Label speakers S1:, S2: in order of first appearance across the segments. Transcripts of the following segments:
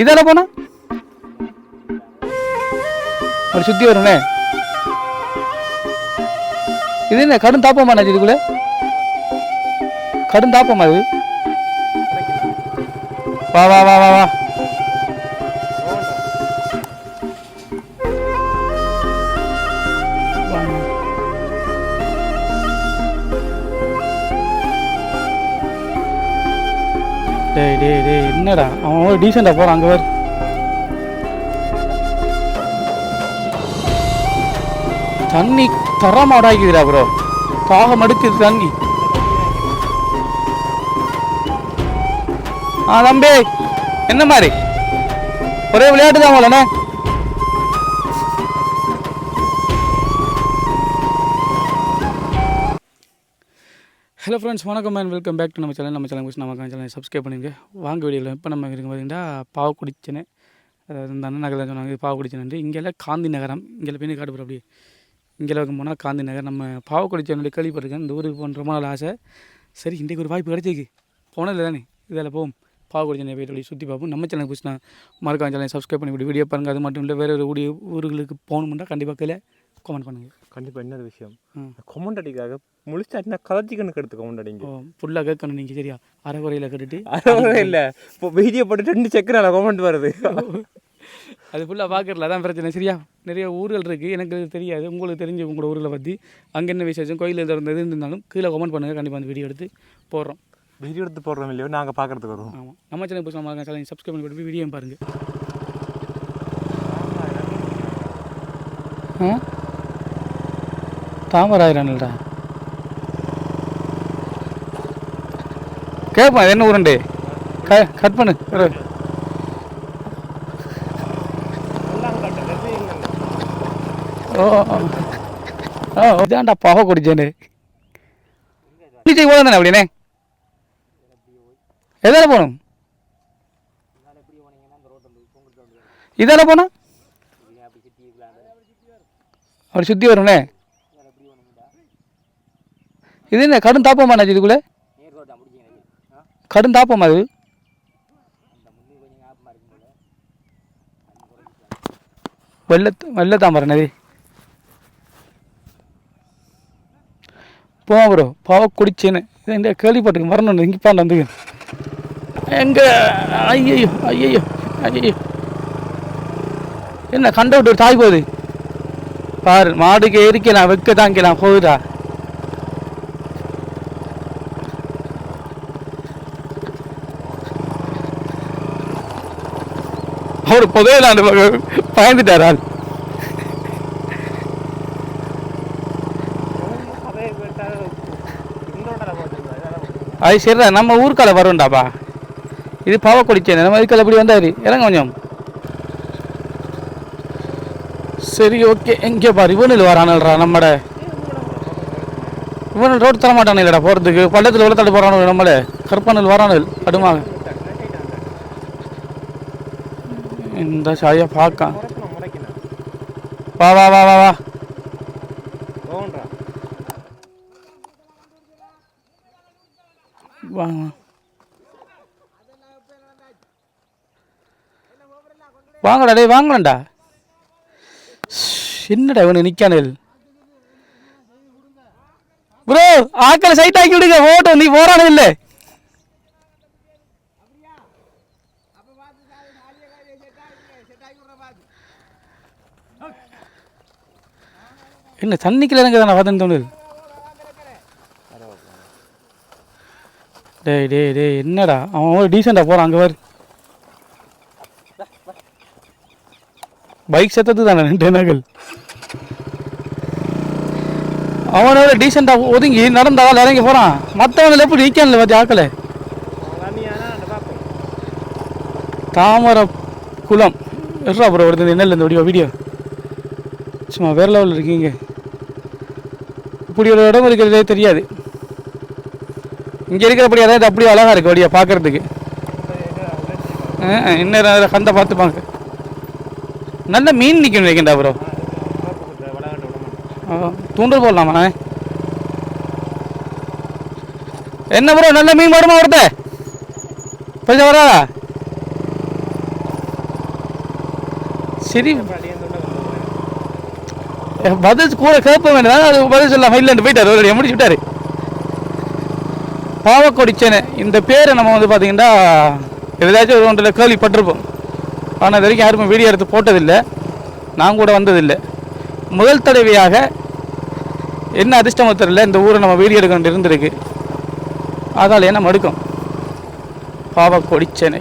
S1: இதால போனா? ஒரு சுத்தி வரும்னே. இது என்ன கடும் தாப்பமா நான் இதுக்குள்ள? கடும் தாப்பமா இது? வா வா வா வா வா. டேய் டேய் டேய் என்னடா? ஒரு டீசெண்டாக போகிறோம் அங்கே வேறு தண்ணி தரமாடாக்குதுடா ப்ரோ தாகம் அடுக்குது தண்ணி. ஆ தம்பி என்ன மாதிரி? ஒரே விளையாட்டு தான் போலண்ணே ஹலோ ஃப்ரெண்ட்ஸ் வணக்கம் மேன் வெல்கம் பேக் டு நம்ம சேனல் நம்ம சேனல் நம்ம சேனல் சப்ஸ்கிரைப் பண்ணுங்க. வாங்க வீடியோவில் இப்போ நம்ம இருக்கு பார்த்தீங்கன்னா பாவக்குடிச்சனை அதாவது இந்த அண்ணன் நகரில் சொன்னாங்க பாவக்குடிச்சனு இங்கெல்லாம் காந்தி நகரம். இங்கே பின்னி போகிற அப்படி இங்கே போனால் காந்தி நகர். நம்ம பாவக்குடிச்சனுடைய கேள்விப்பட்டிருக்கேன். இந்த ஊருக்கு போன ரொம்ப நாள் ஆசை. சரி இன்றைக்கு ஒரு வாய்ப்பு கிடைச்சிருக்கு. போனதில்லை தானே? இதில் போவோம். பாவக்குடிச்சனை போயிட்டு அப்படி சுற்றி பார்ப்போம். நம்ம சேனல் பிடிச்சினா மறக்காம சேனல் சப்ஸ்கிரைப் பண்ணி வீடியோ பாருங்கள் அது மட்டும் இல்லை வேறு ஒரு ஊடி ஊர்களுக்கு போகணும்னா கண்டிப்பாக கீழே கமெண்ட் பண்ணுங்கள்
S2: கண்டிப்பா இன்னொரு விஷயம். கொமெண்ட் அடிக்காக முழிச்சாட்டினா கலச்சிக்கனுக்கு எடுத்து கொமெண்ட் அடிங்க.
S1: ஃபுல்லாக கேட்கணும் நீங்கள் சரியா? அரைக்குறையில் கேட்டுட்டு.
S2: அறவே இல்ல இப்போ வீடியோ போட்டு ரெண்டு செக்கரால கொமெண்ட் வருது.
S1: அது ஃபுல்லாக பார்க்கறல அதான் பிரச்சனை சரியா? நிறைய ஊர்கள் இருக்குது எனக்கு தெரியாது. உங்களுக்கு தெரிஞ்ச உங்களோட ஊரில் பற்றி அங்கே என்ன விசேஷம் கோயில் இருந்தது இருந்தாலும் கீழே கமெண்ட் பண்ணுங்கள் கண்டிப்பாக அந்த வீடியோ எடுத்து போடுறோம்.
S2: வீடியோ எடுத்து போடுறோம் இல்லையோ? நாங்க பாக்குறதுக்கு வருவோம்.
S1: ஆமாம் நம்ம சேனல் புதுசாக நம்ம சேனல் சப்ஸ்கிரைப் பண்ணி போட்டு வீடியோ பாருங்கள் ஆ? தாமராயிரன்டா கேட்பேன் என்ன ஊருண்டு? க கட் பண்ணு. ஓ ஓ. இதான்டா பாவ குடிச்சேன்னு. போதும் தானே அப்படின்னே? எதால போகணும்? இதால போனா? அப்படி சுற்றி வரும்னே? இது என்ன கடும் தாப்பமா இதுக்குள்ளே? கடும் தாப்பமா அது வெள்ள வெள்ள தாமரை போவோம் ப்ரோ பாவ குடிச்சேன்னு. இது இந்த கேள்விப்பட்டிருக்கு மரணம் இங்கே வந்து எங்கே? ஐயோ ஐயோ ஐயோ என்ன கண்ட விட்டு ஒரு தாய் போகுது? பாரு மாடுக்கு எரிக்கலாம் வைக்க தாங்கிக்கலாம் போகுதா அவர் புதையில அந்த பக்கம் பயந்துட்டார்? ஆள் அது சரிடா நம்ம ஊருக்கால வரும்டாப்பா. இது பாவக்குடிச்சேன் நம்ம இதுக்கால இப்படி வந்தாரு? இறங்க கொஞ்சம். சரி ஓகே எங்கே பாரு இவனில் வரானல்ரா நம்மட. இவனில் ரோடு தர மாட்டானு இல்லைடா போகிறதுக்கு பள்ளத்தில் உள்ள தட்டு போகிறானு நம்மளே. கருப்பானல் வரானல் அடுமாக இந்த சாயை பார்க்க வா வா வா வா வா. வாங்க வாங்கடா டே வாங்கலாம்டா என்னடா இவனு நிக்கானல் ப்ரோ ஆக்களை சைட் ஆக்கி விடுங்க. ஓட்டம் நீ போரானது இல்லை என்ன தண்ணிக்குள்ள எனக்கு தானே பார்த்தேன்னு தோணுது? டேய் டேய் டேய் என்னடா? அவன் ஒரு டீசெண்டாக போகிறான் அங்கே வரு பைக் செத்தது தானே ரெண்டு நகல் அவனோட டீசெண்டாக ஒதுங்கி நடந்தால் இறங்கி போகிறான் மற்றவங்களை எப்படி நிற்கல பார்த்து ஆக்கலை தாமரை குளம். எட்ரா ப்ரோ வருது என்ன இந்த வீடியோ வீடியோ சும்மா வேறு லெவலில் இருக்கீங்க. இப்படி ஒரு இடம் இருக்கிறதே தெரியாது. இங்கே இருக்கிறபடி அதாவது அப்படியே அழகாக இருக்கு வழியாக பார்க்குறதுக்கு. இன்னும் கந்தை கந்த பார்த்துப்பாங்க நல்ல மீன் நிற்கணும் வைக்கண்டா ப்ரோ தூண்டல் போடலாமா? என்ன ப்ரோ நல்ல மீன் வருமா வருத கொஞ்சம் வராதா? சரி. பதில் கூட கேட்ப வேண்டாம். அது பதில் சொல்லாம இல்லைன்னு போயிட்டார். ஒரு முடிச்சு விட்டாரு. பாவக்கொடிச்சேனை இந்த பேரை நம்ம வந்து பார்த்தீங்கன்னா எதாச்சும் ஒரு ஒன்றில் கேள்விப்பட்டிருப்போம். ஆனால் இது வரைக்கும் யாருமே வீடியோ எடுத்து போட்டதில்லை. நான் கூட வந்ததில்லை. முதல் தடவையாக என்ன அதிர்ஷ்டமோ தெரியல. இந்த ஊரை நம்ம வீடியோ எடுக்க இருந்திருக்கு. அதால் என்ன மடுக்கும்? பாவக்கொடிச்சேனை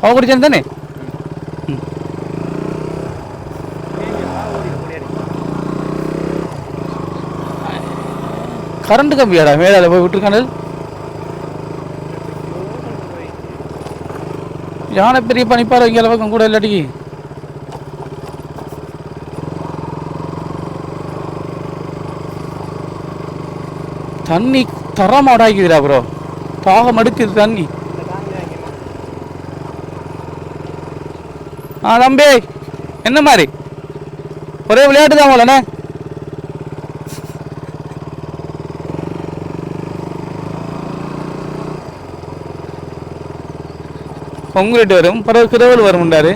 S1: பாவக்கொடிச்சேனை தானே ம். கரண்ட் கம்பியாடா மேலே போய் விட்டுருக்கானல் யானை பெரிய பனிப்பாறை இங்கே பக்கம் கூட இல்லாட்டி தண்ணி தரமாடாக்குதுடா ப்ரோ தாகம் அடுக்குது தண்ணி. ஆ தம்பி என்ன மாதிரி? ஒரே விளையாட்டு தான் போலண்ணே. பொங்குலிட்டு வரும். பிறகு கிரவல் வரும்ண்டாரு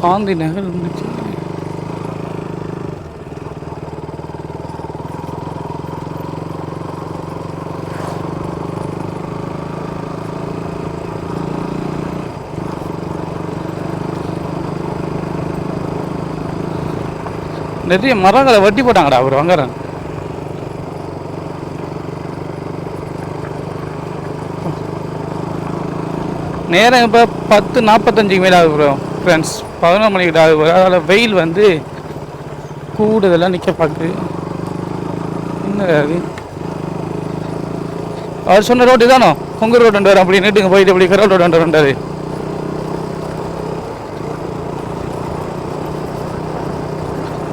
S1: காந்தி நகர் இருந்துச்சு நிறைய மரங்களை வெட்டி போட்டாங்கடா அவர் வங்கரன் நேரம் இப்போ பத்து நாற்பத்தஞ்சுக்கு மேலே ஆகுது ப்ரோ ஃப்ரெண்ட்ஸ் பதினொரு மணிக்கிட்ட ஆகுது அதில் வெயில் வந்து கூடுதலாக நிற்க பார்க்குது என்ன அது? அவர் சொன்ன ரோடு தானோ கொங்கு ரோடு வரும். அப்படி நீட்டுங்க போயிட்டு அப்படி கரோல் ரோடு வந்து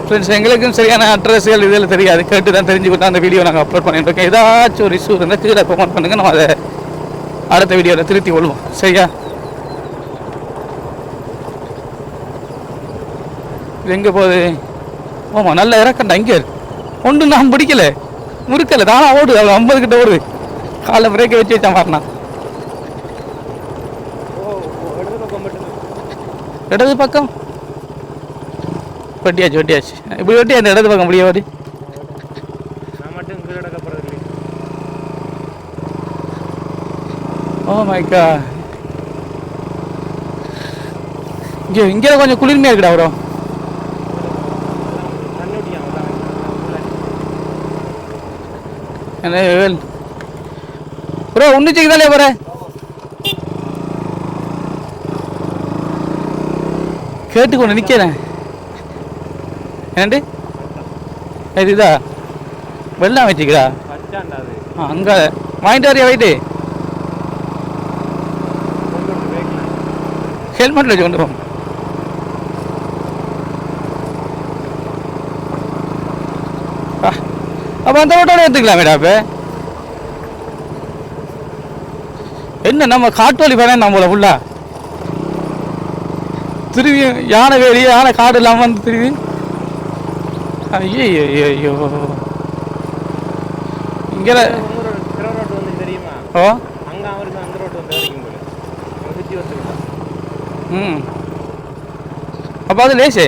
S1: ஃப்ரெண்ட்ஸ் எங்களுக்கும் சரியான அட்ரஸ்கள் இதில் தெரியாது. கேட்டு தான் தெரிஞ்சுக்கிட்டு அந்த வீடியோ நாங்கள் அப்லோட் பண்ணிட்டு இருக்கோம் ஏதாச்சும் ஒரு இஷ்யூ இருந்தால் கீழே கமெண்ட் பண்ணுங்க. நம்ம அதை அடுத்த வீடியோவில் திருத்தி கொள்வோம். சரியா? இது எங்கே போகுது? ஆமாம் நல்ல இறக்கண்டா. இங்கே ஒன்றும் நான் பிடிக்கல முறுக்கல தானா ஓடுது அது ஐம்பது கிட்ட ஓடுது. காலை பிரேக்கை வச்சு வச்சா மாறினா இடது பக்கம்? வெட்டியாச்சு வெட்டியாச்சு இப்படி வெட்டி அந்த இடது பக்கம் முடிய வாடி
S2: நான் மட்டும் கீழே அப்புறம் இல்லை
S1: ஓ மை கா இங்கே இங்கே கொஞ்சம் குளிர்மையாக இருக்குடா ப்ரோ என்ன ப்ரோ உன்னிச்சிக்கு தானே போகிறேன் கேட்டுக்கொண்டு நிற்கிறேன் அங்கே வாங்கிட்டு வரையா போயிட்டு
S2: கொண்டு வந்து வைக்கலாம்
S1: ஹெல்மெட்டில் வச்சு கொண்டு போம் அப்போ அந்த ரோட்டோட எடுத்துக்கலாமேடா இப்போ என்ன நம்ம காட்டு வழி பாரு நம்மள ஃபுல்லா திரும்பி யானை வேலி யானை காடு இல்லாமல் வந்து திரும்பி ஐயோ. இங்கே
S2: தெரியுமா?
S1: ஓ?
S2: அங்கே அவருக்கு அந்த ரோடு வந்து வரைக்கும் சுற்றி
S1: ம். அப்போ அது லேஸு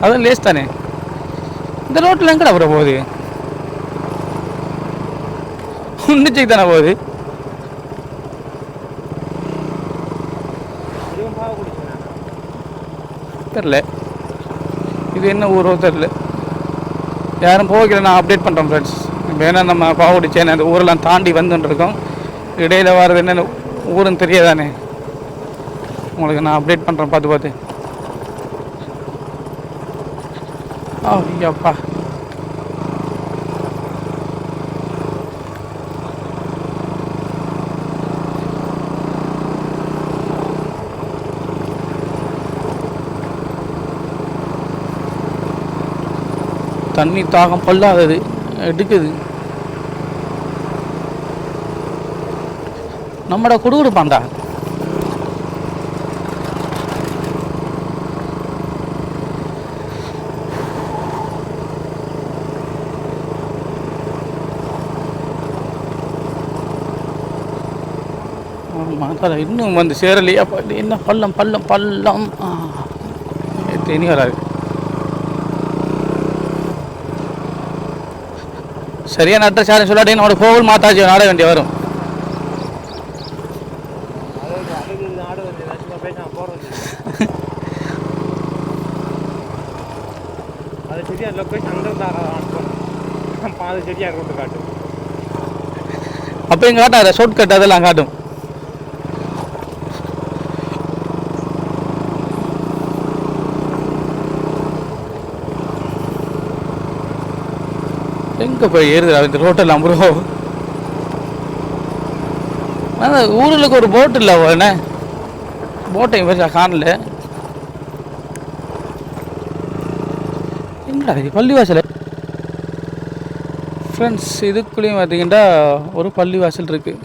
S1: அது லேஸ் தானே. இந்த ரோட்டில் எங்கடா அப்புறம் போகுது? உன்னிச்சைக்கு தானே போகுது? தெரில. இது என்ன ஊரோ தெரில யாரும் போகல நான் அப்டேட் பண்ணுறேன் ஃப்ரெண்ட்ஸ் வேணால் நம்ம பாவடி சேனல் அந்த ஊரெல்லாம் தாண்டி வந்துட்டுருக்கோம். இடையில் வர்றது என்னென்ன ஊருன்னு தெரியாதானே? உங்களுக்கு நான் அப்டேட் பண்ணுறேன் பார்த்து பார்த்து ஆ ஐயாப்பா. தண்ணி தாகம் பல்லாதது. எடுக்குது. நம்மட கொடுக்குடுப்பான்டா இன்னும் வந்து சேரலையா? என்ன பள்ளம் பள்ளம் பள்ளம். தேனி வராது சரியான அட்ரஸ் யாரும் சொல்லாட்டி என்னோட கோவில் மாத்தாச்சி நாட வேண்டிய வரும்.
S2: அது சரியா லொக்கேஷன் அங்கே இருந்து அனுப்பணும் அது சரியா கொண்டு காட்டு
S1: அப்போ இங்கே காட்டாத ஷார்ட் கட் அதெல்லாம் காட்டும். எங்கே போய் ஏறுதுடா? இந்த ரோட்டெல்லாம் ப்ரோ அதான் ஊருக்கு ஒரு போட் இல்லை என்ன? போட்டை பெருசா காணல. எங்கடா இது? பள்ளிவாசல். ஃப்ரெண்ட்ஸ் இதுக்குள்ளேயும் பார்த்தீங்கன்னா ஒரு பள்ளிவாசல் இருக்குது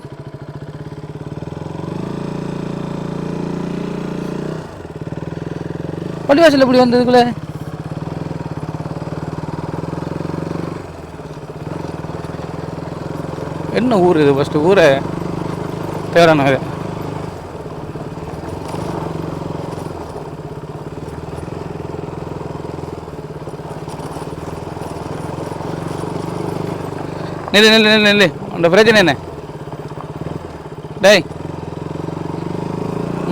S1: பள்ளிவாசல் எப்படி வந்ததுக்குள்ளே என்ன ஊர் இது? ஃபஸ்ட்டு ஊரை தேடணும் இது நில்லு நில்லு நில்லு நில்லு. அந்த பிரச்சனை என்ன? டேய்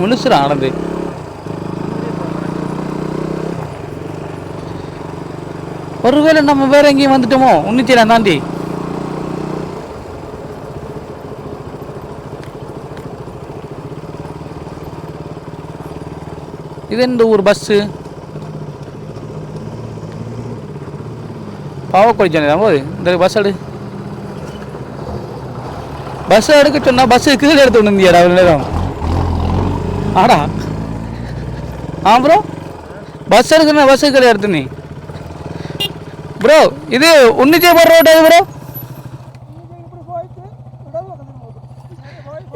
S1: முழுசுரா ஆனந்து ஒருவேளை நம்ம வேற எங்கேயும் வந்துட்டோமோ? உன்னிச்சலாம் தாண்டி. இது எந்த ஊர் பஸ்ஸு பாவக்கோடி சென்னை தான் இந்த பஸ் எடு. பஸ் எடுக்க சொன்னால் பஸ் கீழே எடுத்து கொண்டு வந்தியாடா அவ்வளோ நேரம்? ஆடா. ஆ ப்ரோ பஸ் எடுக்கணும் பஸ் கீழே எடுத்து நீ. ப்ரோ இது உன்னிச்சே போடுற ரோடு ப்ரோ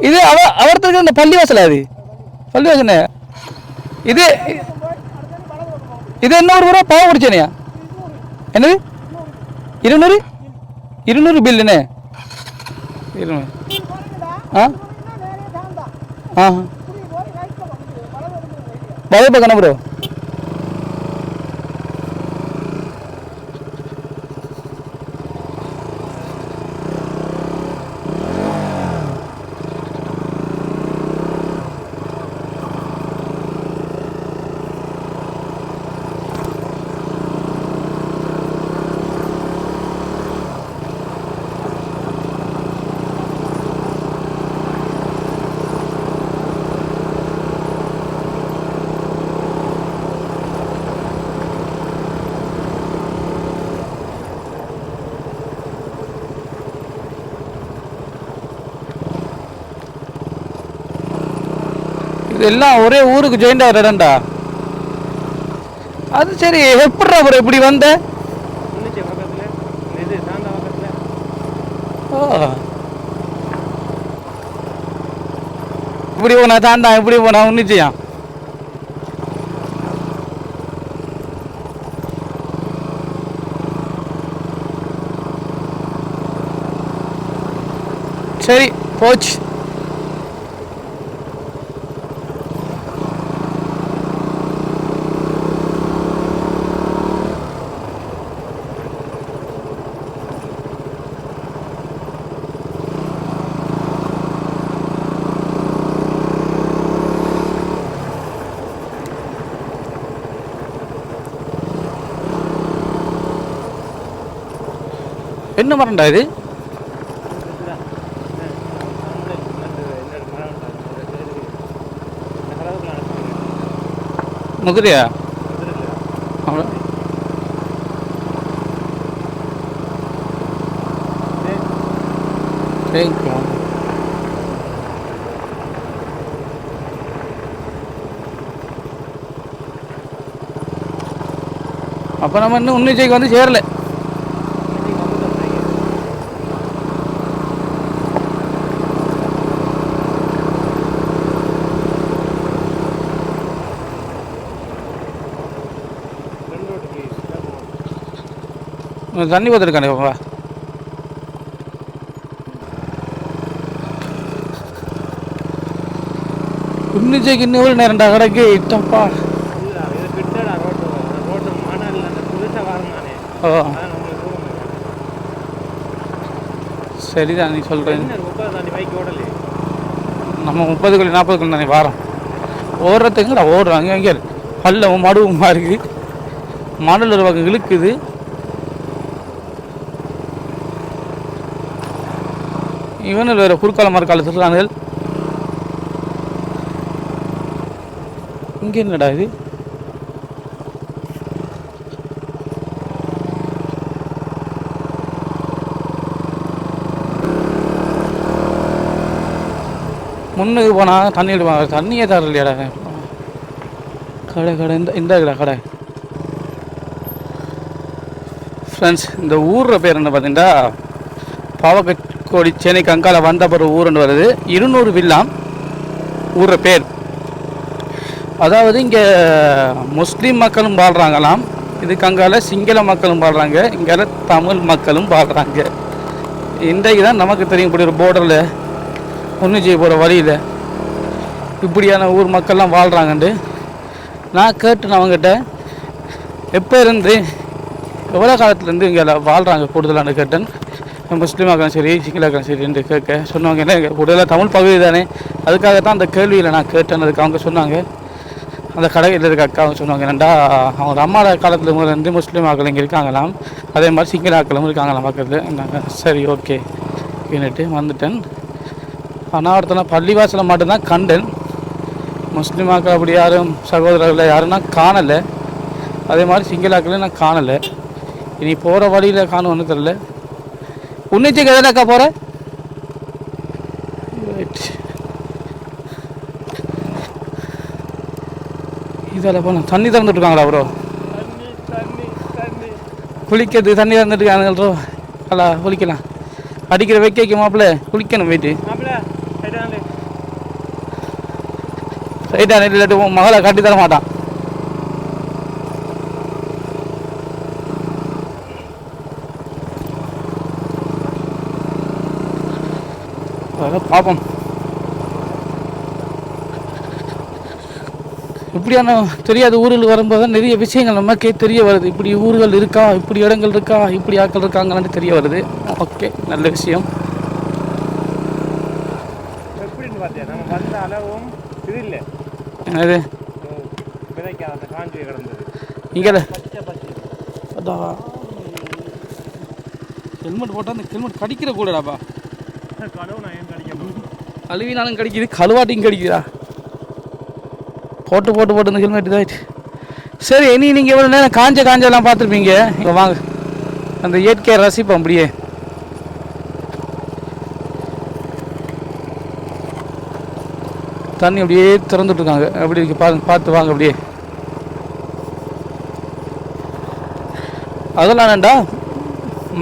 S1: இது அவ அவர்த்தருக்கு இந்த பள்ளிவாசல் அது? பள்ளிவாசல் இது இது என்ன ஒரு ப்ரோ பாவ குடிச்சனையா என்னது இருநூறு இருநூறு பில்லுண்ணே இருநூறு ஆ ஆ வலை பக்கம் ப்ரோ எல்லாம் ஒரே ஊருக்கு ஜாயிண்ட் ஆகிற இடம்டா அது சரி எப்படிடா அப்புறம் இப்படி வந்த? ஓ. இப்படி போனா தாண்டா இப்படி போனா நிச்சயம். சரி போச்சு. என்ன மரம்டா இது? முதிரையா? அவ்வளோ. அப்போ நம்ம இன்னும் உன்னிச்சைக்கு வந்து சேரலை. தண்ணி பார்த்துருக்கானே வா இன்னிச்சைக்கு இன்னும் எவ்வளோ நேரம்டா கிடக்கு? இட்டப்பா ஓ. சரிதான் நீ சொல்கிறேன் நம்ம முப்பது கிலோ நாற்பது கிலோ தானே வாரம். ஓடுறதுக்குடா ஓடுறோம். அங்கே அங்கே பல்லவும் மடுவுமா இருக்குது மணல் ஒரு பக்கம் இழுக்குது. இவனில் வேறு குறுக்கால மறுக்கால திருறானுகள் இங்கே என்னடா இது? முன்னுக்கு போனால் தண்ணி விடுவாங்க தண்ணியே தர இல்லையாடா கடை கடை இந்த இந்த கடை கடை. ஃப்ரெண்ட்ஸ் இந்த ஊரில் பேர் என்ன பார்த்தீங்கன்னா பாவக்கோடி கோடி சென்னை கங்கால வந்தபுரம் ஊருன்னு வருது. இருநூறு வில்லாம் ஊர் பேர். அதாவது இங்கே முஸ்லீம் மக்களும் வாழ்கிறாங்களாம் இது கங்கால சிங்கள மக்களும் வாழ்கிறாங்க இங்கே தமிழ் மக்களும் வாழ்கிறாங்க இன்றைக்கு தான் நமக்கு தெரியும் இப்படி ஒரு போர்டரில் ஒன்று செய்ய போகிற வழியில் இப்படியான ஊர் மக்கள்லாம் வாழ்கிறாங்கன்ட்டு நான் கேட்டேன் அவங்ககிட்ட எப்போ இருந்து எவ்வளோ காலத்துலேருந்து இங்கே வாழ்கிறாங்க கூடுதலான கேட்டேன். முஸ்லீமாக இருக்கலாம் சரி சிங்களாக்களும் சரி என்று கேட்க சொன்னாங்க. ஏன்னா இங்க தமிழ் பகுதி தானே? அதுக்காக தான் அந்த கேள்வியில் நான் கேட்டேன். அதுக்கு அவங்க சொன்னாங்க. அந்த கடையில் இருக்க அக்கா அவங்க சொன்னாங்க ரெண்டா அவங்க அம்மாவோட காலத்தில் இருந்து முஸ்லீம் ஆக்கள் இங்கே இருக்காங்களாம். அதே மாதிரி சிங்கள ஆக்களும் இருக்காங்களாம் பக்கத்தில் நாங்கள் சரி ஓகே. அப்படின்னுட்டு வந்துட்டேன். ஆனால் ஒருத்தனை பள்ளிவாசலை மட்டும்தான் கண்டேன். முஸ்லீம் ஆக்கள் அப்படி யாரும் சகோதரர்களை யாரும் நான் காணலை. அதே மாதிரி சிங்களாக்களையும் நான் காணலை. இனி போகிற வழியில் காணுவோன்னு தெரில உன்னிச்சுக்கு எதில் அக்கா போகிற இதில் போன தண்ணி திறந்துட்டு இருக்காங்களா ப்ரோ
S2: தண்ணி தண்ணி தண்ணி
S1: குளிக்கிறது தண்ணி திறந்துட்டு இருக்காங்க ப்ரோ அல்ல குளிக்கலாம். அடிக்கிற வைக்க மாப்பிள்ள குளிக்கணும் போயிட்டு
S2: மாப்பிள்ள சைடாலே
S1: ரைட்டா நெல் இல்லாட்டி மகளை கட்டி தர மாட்டான். அதெல்லாம் பார்ப்போம் இப்படியான தெரியாத ஊரில் வரும்போது தான் நிறைய விஷயங்கள் நமக்கே தெரிய வருது. இப்படி ஊர்கள் இருக்கா இப்படி இடங்கள் இருக்கா இப்படி ஆட்கள் இருக்காங்கன்னு தெரிய வருது. ஓகே நல்ல விஷயம்.
S2: எப்படின்னு பார்த்தியா நம்ம வந்த அளவும் இது இல்லை
S1: என்னது?
S2: விதைக்காத காஞ்சி கிடந்தது.
S1: இங்கே அதான். ஹெல்மெட் போட்டால் அந்த ஹெல்மெட் கடிக்கிற கூடடாப்பா
S2: கடவு நான் ஏன் கடிக்க போகிறேன்
S1: கழுவினாலும் கிடைக்குது கழுவாட்டியும் கிடைக்குதா போட்டு போட்டு போட்டு இந்த ஹெல்மெட் இதாகிட்டு சரி இனி நீங்கள் எவ்வளோ நேரம் காஞ்ச காஞ்செல்லாம் பார்த்துருப்பீங்க. இங்கே வாங்க. அந்த இயற்கையை ரசிப்போம் அப்படியே. தண்ணி அப்படியே திறந்துட்ருக்காங்க அப்படி இருக்கு பாருங்க பார்த்து வாங்க அப்படியே. அதெல்லாம் வேண்டாம்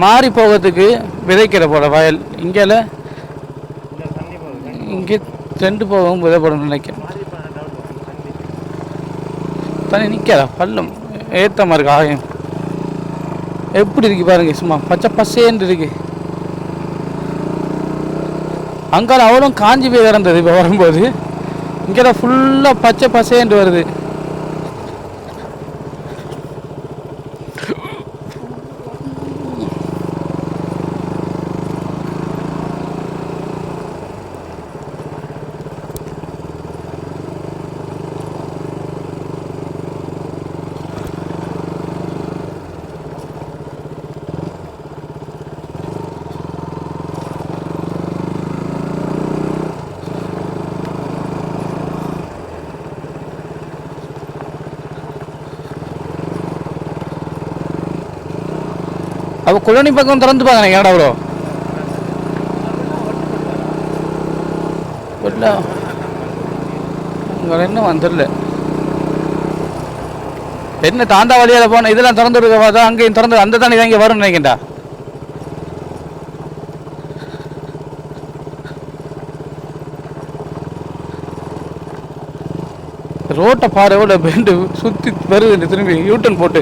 S1: மாறி போகிறதுக்கு விதைக்கிற போல வயல். இங்கேல
S2: இல்லை தண்ணி போகுது தண்ணி
S1: இங்கே ரெண்டு போகவும் விதப்படும் நினைக்கிறேன்.
S2: தனி இப்போ
S1: நிற்காதா பள்ளம் ஏற்ற மாதிரி இருக்கு ஆயம் எப்படி இருக்கு பாருங்க சும்மா பச்சை பசேன்னு இருக்கு. அங்கால அவளும் காஞ்சி போய் கிடந்தது இப்போ வரும்போது. இங்கே ஃபுல்லாக பச்சை பசேன்ட்டு வருது அப்போ குழனி பக்கம் திறந்து பாருங்க ஏடா ப்ரோ இல்லை உங்களை இன்னும் வந்துடல என்ன தாண்டா வழியால் போன இதெல்லாம் திறந்து இருக்க பார்த்தா அங்கேயும் திறந்து அந்த தண்ணி தான் இங்கே வரும்னு நினைக்கின்றா ரோட்டை பாரு எவ்வளோ பெண்டு சுற்றி வருது திரும்பி யூட்டன் போட்டு.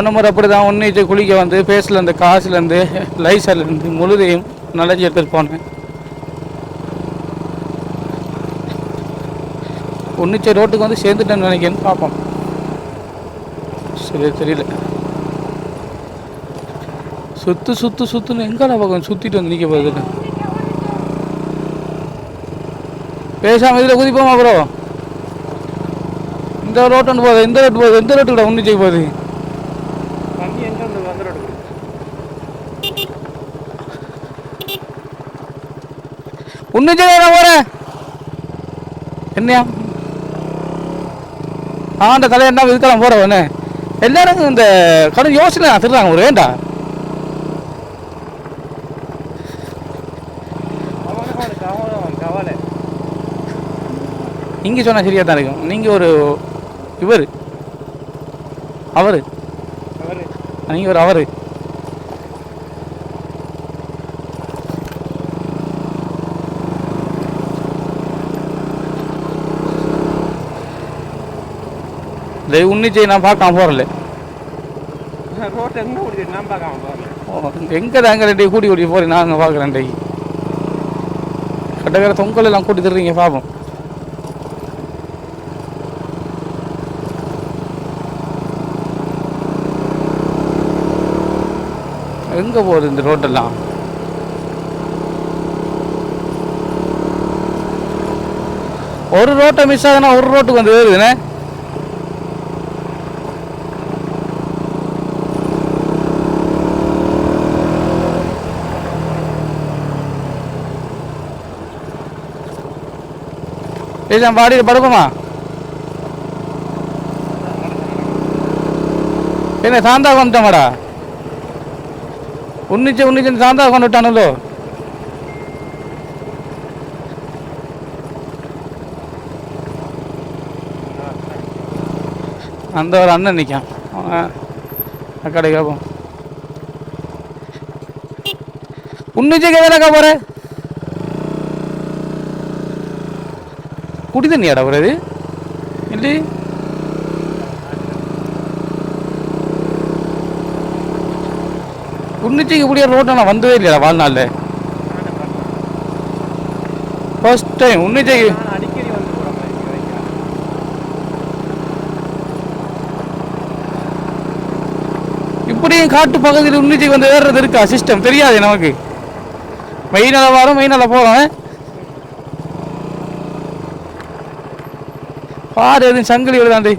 S1: போன முறை அப்படி தான் ஒன்று குளிக்க வந்து ஃபேஸ்லேருந்து காசுலேருந்து லைசர்லேருந்து முழுதையும் நனைச்சி எடுத்துகிட்டு போனேன். ஒன்றிச்ச ரோட்டுக்கு வந்து சேர்ந்துட்டேன்னு நினைக்கிறேன்னு பார்ப்போம் சரி தெரியல. சுத்து சுத்து சுத்துன்னு எங்கடா பக்கம் சுற்றிட்டு வந்து நிற்க போகுது? பேசாம இதில் குதிப்போமா ப்ரோ இந்த ரோட்டு போகுது இந்த ரோட்டு போகுது எந்த கூட ஒன்று போகுது
S2: தண்ணி எங்கே வந்து வந்துடும்
S1: ஒன்று நான் போகிறேன் என்னையா? ஆண்ட தலையை என்ன இதுக்கெல்லாம் போகிறவனே எல்லாரும் இந்த கடும் யோசனை திருறாங்க ஒரு வேண்டா. நீங்கள் சொன்னால் சரியாக தான் இருக்கும். நீங்கள் ஒரு இவர். அவர்.
S2: அவரு.
S1: நீங்கள் ஒரு அவர். இல்லை உன்னிச்சை நான் பார்க்காம போகிறல
S2: எங்கே
S1: அங்கே ரெண்டு கூடி கூடி போகிறேன் நான் அங்கே பார்க்குறேன் டே கட்டக்கரை தொங்கல் எல்லாம் கூட்டி தர்றீங்க பார்ப்போம் எங்கே போகுது இந்த ரோட்டெல்லாம் ஒரு ரோட்டை மிஸ் ஆகுதுன்னா ஒரு ரோட்டுக்கு வந்து வருதுண்ணே ஏஜாம் பாடியில் படுக்குமா? என்ன சாந்தா கொண்டுட்டாமாடா உன்னிச்சு உன்னிச்சு சாந்தா கொண்டு அந்த ஒரு அண்ணன் நிற்கான் அக்கடை கேட்போம் உன்னிச்சு எதிராக போகிறேன் குடி தண்ணியாடா ஒரு இது இல்லை உன்னிச்சிக்கு கூடிய ரோட்டை நான் வந்ததே இல்லையா வாழ்நாளில். ஃபர்ஸ்ட் டைம் உன்னிச்சிக்கு இப்படியும் காட்டு பகுதியில் உன்னிச்சிக்கு வந்து ஏறுறது இருக்கா? சிஸ்டம் தெரியாது நமக்கு. மெயினால வரோம் மெயினால போகிறோம் பாரு எதுவும் சங்கிலி விழுதாண்டி.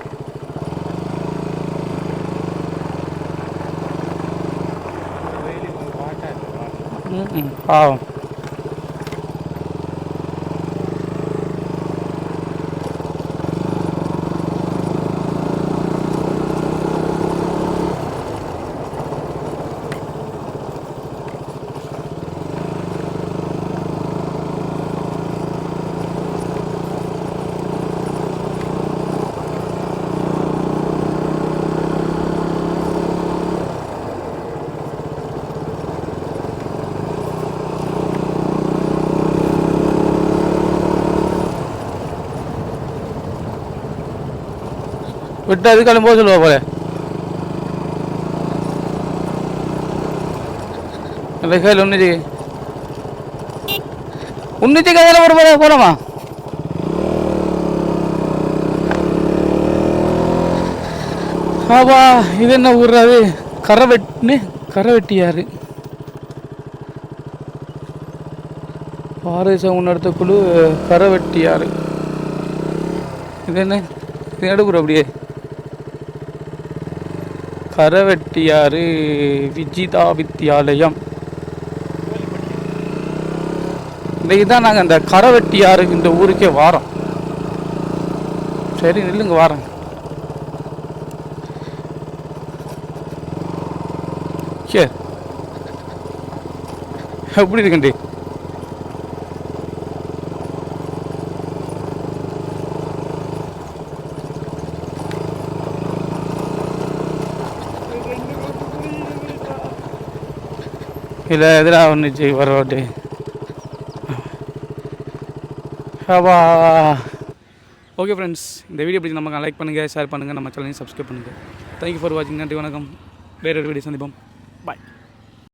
S1: பாவம். விட்டு அதுக்காலும் போக சொல்லுவா போல. இல்லை கையில் உன்னிச்சு கதையில் ஒரு போல போலாமா? ஆபா இது என்ன ஊர் அது? கரை வெட்டுன்னு கரை வெட்டியாரு பாரதேசம் முன்னெடுத்த குழு கரை வெட்டியாரு இது என்ன? இது எடுப்புற அப்படியே. கரவெட்டியாறு விஜிதா வித்யாலயம் இன்றைக்கி தான் நாங்கள் இந்த கரவெட்டியாறு இந்த ஊருக்கே வாரோம். சரி நில்லுங்க வாரோம் சரி எப்படி இருக்குண்டி இல்லை எதிராக ஒன்று வரோட்டு அப்பா ஓகே ஃப்ரெண்ட்ஸ் இந்த வீடியோ பிடிச்சி நம்ம லைக் பண்ணுங்கள் ஷேர் பண்ணுங்கள் நம்ம சேனலையும் சப்ஸ்கிரைப் பண்ணுங்கள் தேங்க்யூ ஃபார் வாட்சிங் நன்றி வணக்கம். வேறு ஒரு வீடியோ சந்திப்போம்.